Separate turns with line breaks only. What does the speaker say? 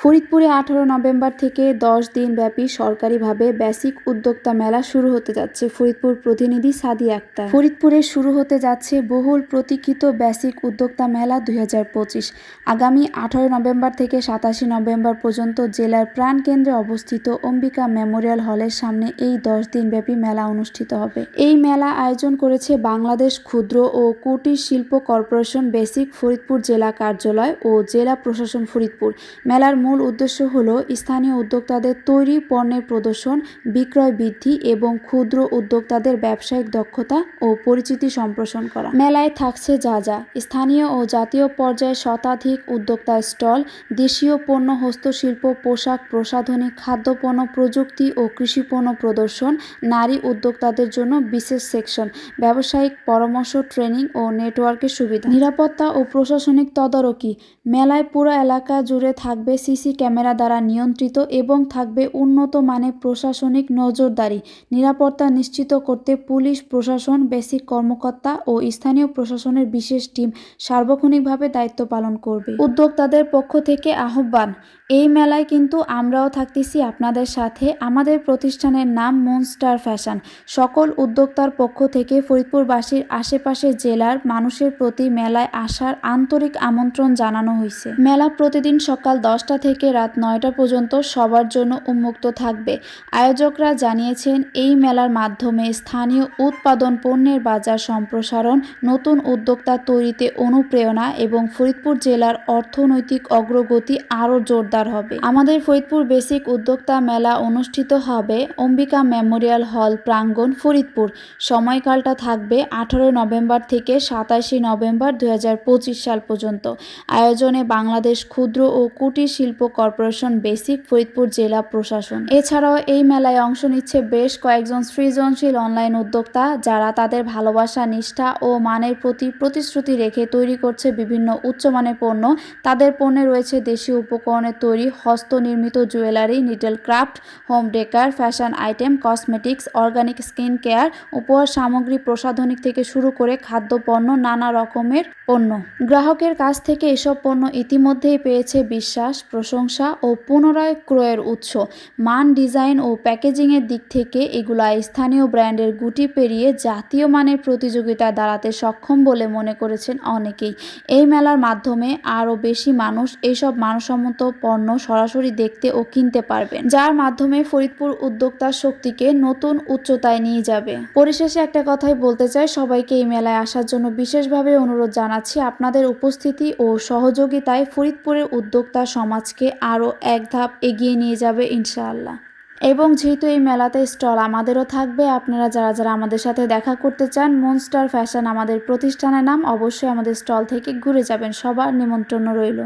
ফরিদপুরে আঠারো নভেম্বর থেকে দশ দিনব্যাপী সরকারিভাবে বেসিক উদ্যোক্তা মেলা শুরু হতে যাচ্ছে ফরিদপুর প্রতিনিধি সাদি আক্তার। ফরিদপুরে শুরু হতে যাচ্ছে বহুল প্রতীক্ষিত বেসিক উদ্যোক্তা মেলা দুই হাজার পঁচিশ। আগামী আঠারো নভেম্বর থেকে সাতাশে নভেম্বর পর্যন্ত জেলার প্রাণকেন্দ্রে অবস্থিত অম্বিকা মেমোরিয়াল হলের সামনে এই দশ দিনব্যাপী মেলা অনুষ্ঠিত হবে। এই মেলা আয়োজন করেছে বাংলাদেশ ক্ষুদ্র ও কুটির শিল্প কর্পোরেশন বেসিক ফরিদপুর জেলা কার্যালয় ও জেলা প্রশাসন ফরিদপুর। মেলার মূল উদ্দেশ্য হল স্থানীয় উদ্যোক্তাদের তৈরি পণ্যের প্রদর্শন, বিক্রয় বৃদ্ধি এবং ক্ষুদ্র উদ্যোক্তাদের ব্যবসায়িক দক্ষতা ও পরিচিতি সম্প্রসারণ করা। মেলায় থাকছে যা যা। স্থানীয় ও জাতীয় পর্যায়ে শতাধিক উদ্যোক্তা স্টল, দেশীয় পণ্য হস্তশিল্প, পোশাক প্রসাধনী, খাদ্যপণ্য প্রযুক্তি ও কৃষিপণ্য প্রদর্শন, নারী উদ্যোক্তাদের জন্য বিশেষ সেকশন, ব্যবসায়িক পরামর্শ, ট্রেনিং ও নেটওয়ার্কের সুবিধা। নিরাপত্তা ও প্রশাসনিক তদারকি। মেলায় পুরো এলাকা জুড়ে থাকবে সিসি ক্যামেরা দ্বারা নিয়ন্ত্রিত এবং থাকবে উন্নত মানের প্রশাসনিক নজরদারি। নিরাপত্তা নিশ্চিত করতে পুলিশ, প্রশাসন, বেসিক কর্মকর্তা ও স্থানীয় প্রশাসনের বিশেষ টিম সার্বক্ষণিকভাবে দায়িত্ব পালন করবে। উদ্যোক্তাদের পক্ষ থেকে আহ্বান, এই মেলায় কিন্তু আমরাও থাকতেছি আপনাদের সাথে। আমাদের প্রতিষ্ঠানের নাম মনস্টার ফ্যাশন। সকল উদ্যোক্তার পক্ষ থেকে ফরিদপুরবাসীর আশেপাশের জেলার মানুষের প্রতি মেলায় আসার আন্তরিক আমন্ত্রণ জানানো হয়েছে মেলা প্রতিদিন সকাল দশটা থেকে রাত নয়টা পর্যন্ত সবার জন্য উন্মুক্ত থাকবে। আয়োজকরা জানিয়েছেন, এই মেলার মাধ্যমে স্থানীয় উৎপাদন পণ্যের বাজার সম্প্রসারণ, নতুন উদ্যোক্তা তৈরিতে অনুপ্রেরণা এবং ফরিদপুর জেলার অর্থনৈতিক অগ্রগতি আরও জোরদার হবে। আমাদের ফরিদপুর বেসিক উদ্যোক্তা মেলা অনুষ্ঠিত হবে অম্বিকা মেমোরিয়াল হল প্রাঙ্গণ, ফরিদপুর। সময়কালটা থাকবে আঠারো নভেম্বর থেকে সাতাশে নভেম্বর দু হাজার পঁচিশ সাল পর্যন্ত। আয়োজনে বাংলাদেশ ক্ষুদ্র ও কুটির শিল্প কর্পোরেশন বেসিক ফরিদপুর জেলা প্রশাসন। এছাড়াও এই মেলায় অংশ নিচ্ছে বেশ কয়েকজন সৃজনশীল অনলাইন উদ্যোক্তা, যারা তাদের ভালোবাসা, নিষ্ঠা ও মানের প্রতি প্রতিশ্রুতি রেখে তৈরি করছে বিভিন্ন উচ্চমানের পণ্য। তাদের পণ্যে রয়েছে দেশীয় উপকরণের তৈরি হস্তনির্মিত jewellery, needle craft, home decor, fashion item, cosmetics, organic skin care, উপহার সামগ্রী প্রসাধনিক থেকে শুরু করে খাদ্যপণ্য নানা রকমের পণ্য। গ্রাহকের কাছ থেকে এসব পণ্য ইতিমধ্যেই পেয়েছে বিশ্বাস প্রশংসা ও পুনরায় ক্রয়ের উৎস। মান ডিজাইন ও প্যাকেজিংয়ের দিক থেকে এগুলা স্থানীয় ব্র্যান্ডের গুটি পেরিয়ে জাতীয় মানের প্রতিযোগিতা দাঁড়াতে সক্ষম বলে মনে করেছেন অনেকেই। এই মেলার মাধ্যমে আরও বেশি মানুষ এইসব মানসম্মত পণ্য সরাসরি দেখতে ও কিনতে পারবেন, যার মাধ্যমে ফরিদপুর উদ্যোক্তার শক্তিকে নতুন উচ্চতায় নিয়ে যাবে। পরিশেষে একটা কথাই বলতে চাই, সবাইকে এই মেলায় আসার জন্য বিশেষভাবে অনুরোধ জানাচ্ছি। আপনাদের উপস্থিতি ও সহযোগিতায় ফরিদপুরের উদ্যোক্তা সমাজকে আরও এক ধাপ এগিয়ে নিয়ে যাবে ইনশাআল্লাহ। এবং যেহেতু এই মেলাতে স্টল আমাদেরও থাকবে, আপনারা যারা যারা আমাদের সাথে দেখা করতে চান, মনস্টার ফ্যাশন আমাদের প্রতিষ্ঠানের নাম অবশ্যই আমাদের স্টল থেকে ঘুরে যাবেন, সবার নিমন্ত্রণ রইল।